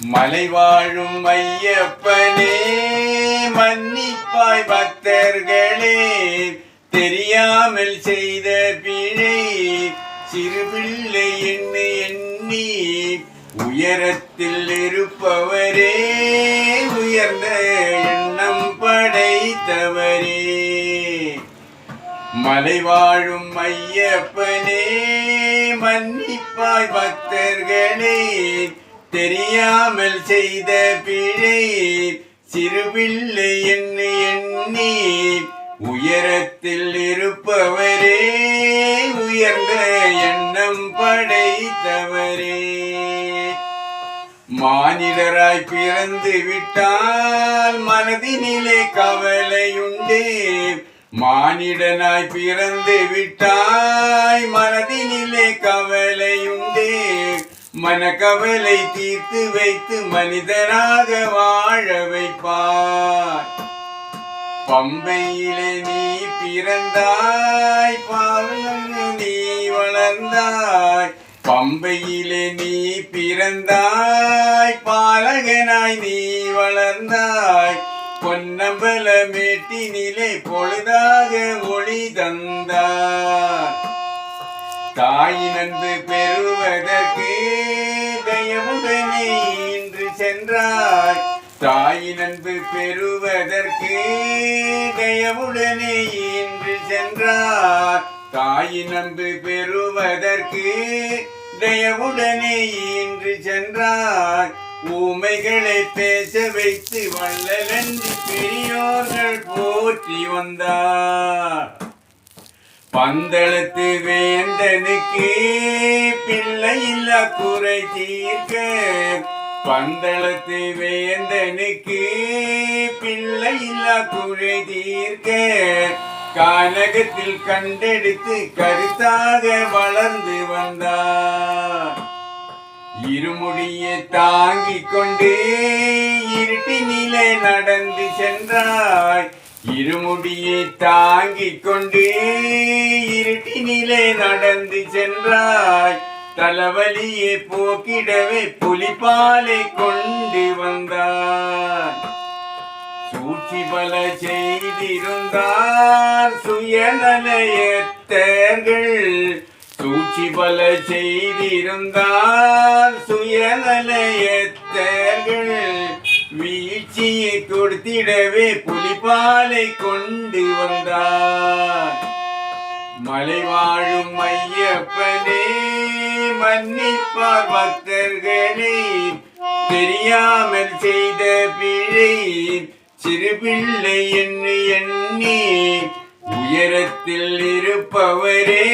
மலை வாழும் ஐயப்பனே மன்னிப்பாய் பக்தர்களே. தெரியாமல் செய்த பிழை சிறுபிள்ளை எண்ணி எண்ணி உயரத்தில் இருப்பவரே உயர்ந்த எண்ணம் படைத்தவரே. மலை வாழும் ஐயப்பனே மன்னிப்பாய் பக்தர்களே. தெரியாமல் செய்த பிழை சிறுபிள்ளை எண்ணி எண்ணி உயரத்தில் இருப்பவரே உயர்ந்த எண்ணம் படைத்தவரே. மானிடராய் பிறந்து விட்டால் மனதினிலே கவலையுண்டே மானிடனாய் பிறந்து விட்டாய் மனக்கவலை தீர்த்து வைத்து மனிதனாக வாழ வைப்பார். பம்பையிலே நீ பிறந்தாய் பாவம் நீ வளர்ந்தாய். பம்பையிலே நீ பிறந்தாய் பாலகனாய் நீ வளர்ந்தாய். பொன்னம்பல மேட்டினிலே பொழுதாக ஒளி தந்தார். தாயின் அன்பு பெறுவதற்கு தயவுடனே இன்று சென்றாய். தாயின் அன்பு பெறுவதற்கு தயவுடனே இன்று சென்றார் தாயின் அன்பு பெறுவதற்கு தயவுடனே இன்று சென்றார் ஊமைகளை பேச வைத்து வள்ளலன்றி பெரியோர்கள் போற்றி வந்தார். பந்தளத்து வேந்தனுக்கு பிள்ளை இல்ல குறை தீர்க்க. பந்தளத்து வேந்தனுக்கு பிள்ளை இல்ல குறை தீர்க்க. கானகத்தில் கண்டெடுத்து கருத்தாக வளர்ந்து வந்தார். இருமுடியை தாங்கிக் கொண்டு இருட்டி நிலை நடந்து சென்றாய். இருமுடியை தாங்கிக் கொண்டு இருட்டினிலே நடந்து சென்றாய். தலைவலியை போக்கிடவே புலிப்பாலை கொண்டு வந்தார் சூழ்ச்சி பல செய்திருந்தார் சுயநலையத்தர்கள். சூழ்ச்சி பல செய்திருந்தார் சுயநலையத்தர்கள். வீழ்ச்சியை கொடுத்திடவே புலிபாலை கொண்டு வந்தார். மலை வாழும் ஐயப்பனே மன்னிப்பார் பக்தர்களே. தெரியாமல் செய்த பிழை சிறு பிள்ளை என்று எண்ணி உயரத்தில் இருப்பவரே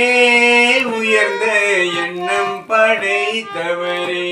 உயர்ந்த எண்ணம் படைத்தவரே.